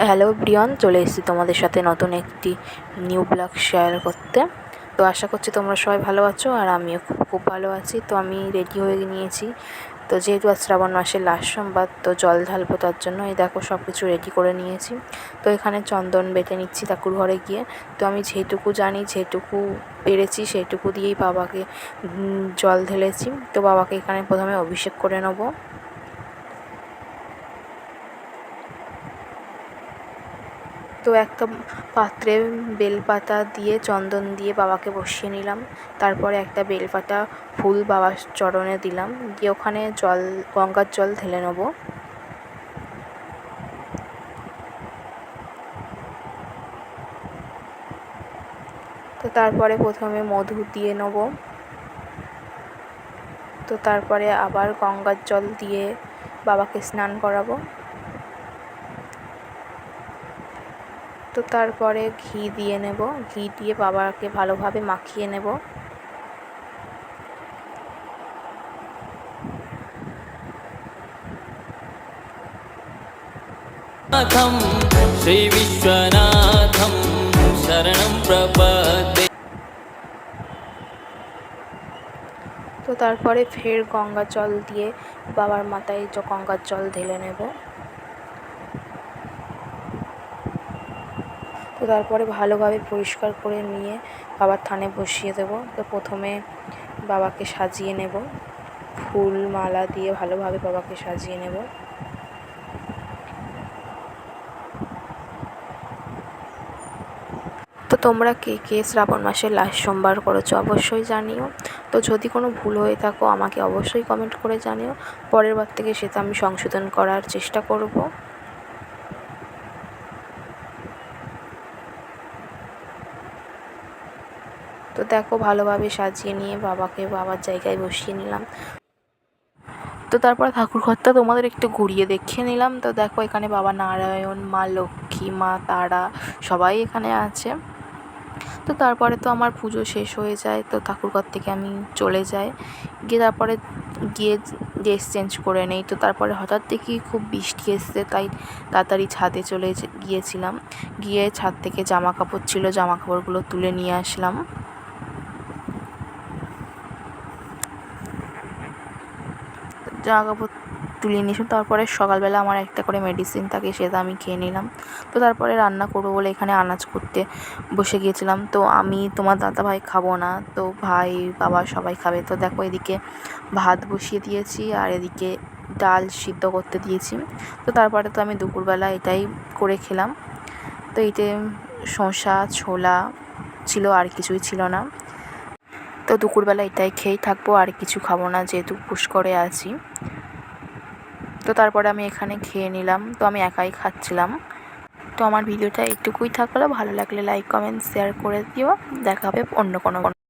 Hello Brian চলে এসেছি তোমাদের সাথে নতুন একটি নিউ ব্লগ শেয়ার করতে। তো আশা করছি তোমরা সবাই ভালো আছো আর আমিও খুব খুব ভালো আছি। তো আমি রেডি হয়ে নিয়েছি। তো যেহেতু আজ শ্রাবণ মাসের লাস্ট সোমবার, তো জল ঢালবো তার জন্য এই দেখো সব কিছু রেডি করে নিয়েছি। তো এখানে চন্দন বেটে নিচ্ছি ঠাকুর ঘরে গিয়ে। তো আমি যেটুকু জানি, যেটুকু পেরেছি, সেটুকু দিয়েই বাবাকে জল ঢেলেছি। তো বাবাকে এখানে প্রথমে অভিষেক করে নেব। তো একটা পাত্রে বেলপাতা দিয়ে, চন্দন দিয়ে বাবাকে বসিয়ে নিলাম। তারপরে একটা বেলপাতা ফুল বাবার চরণে দিলাম। দিয়ে ওখানে জল, গঙ্গার জল ঢেলে নেব। তো তারপরে প্রথমে মধু দিয়ে নেব। তো তারপরে আবার গঙ্গার জল দিয়ে বাবাকে স্নান করাবো। তো তারপরে ঘি দিয়ে নেব। ঘি দিয়ে বাবাকে ভালোভাবে মাখিয়ে নেব। তো তারপরে ফের গঙ্গা জল দিয়ে বাবার মাথায় গঙ্গার জল ঢেলে নেব। তো তারপরে ভালোভাবে পরিষ্কার করে নিয়ে বাবার থানে বসিয়ে দেবো। তো প্রথমে বাবাকে সাজিয়ে নেব। ফুল, মালা দিয়ে ভালোভাবে বাবাকে সাজিয়ে নেব। তো তোমরা কে কে শ্রাবণ মাসের লাস্ট সোমবার করেছ অবশ্যই জানিও। তো যদি কোনো ভুল হয়ে থাকো আমাকে অবশ্যই কমেন্ট করে জানিও। পরের বার থেকে সেটা আমি সংশোধন করার চেষ্টা করব। তো দেখো ভালোভাবে সাজিয়ে নিয়ে বাবাকে বাবার জায়গায় বসিয়ে নিলাম। তো তারপর ঠাকুর ঘরটা তোমাদের একটু ঘুরিয়ে দেখিয়ে নিলাম। তো দেখো এখানে বাবা নারায়ণ, মা লক্ষ্মী, মা তারা সবাই এখানে আছে। তো তারপরে তো আমার পুজো শেষ হয়ে যায়, তো ঠাকুরঘর থেকে আমি চলে যাই। গিয়ে তারপরে গিয়ে ড্রেস চেঞ্জ করে নেই। তো তারপরে হঠাৎ দেখি খুব বৃষ্টি এসছে, তাই তাড়াতাড়ি ছাদে চলে গিয়েছিলাম। গিয়ে ছাদ থেকে জামা কাপড় ছিল জামা কাপড়গুলো তুলে নিয়ে আসলাম। জামা কাপড় তুলে নিয়েছিলাম তারপরে সকালবেলা আমার একটা করে মেডিসিন থাকে, সেটা আমি খেয়ে নিলাম। তো তারপরে রান্না করব বলে এখানে আনাজ করতে বসে গিয়েছিলাম। তো আমি, তোমার দাদা ভাই খাব না, তো ভাই, বাবা সবাই খাবে। তো দেখো এদিকে ভাত বসিয়ে দিয়েছি আর এদিকে ডাল সিদ্ধ করতে দিয়েছি। তো তারপরে তো আমি দুপুরবেলা এটাই করে খেলাম। তো এতে শসা, ছোলা ছিল আর কিছুই ছিল না। তো দুপুরবেলা এটাই খেয়েই থাকব, আর কিছু খাব না যেহেতু পুষ করে আছি। তো তারপরে আমি এখানে খেয়ে নিলাম, তো আমি একাই খাচ্ছিলাম। তো আমার ভিডিওটা একটুকুই থাকল, ভালো লাগলে লাইক কমেন্ট শেয়ার করে দিও। দেখা হবে অন্য কোনো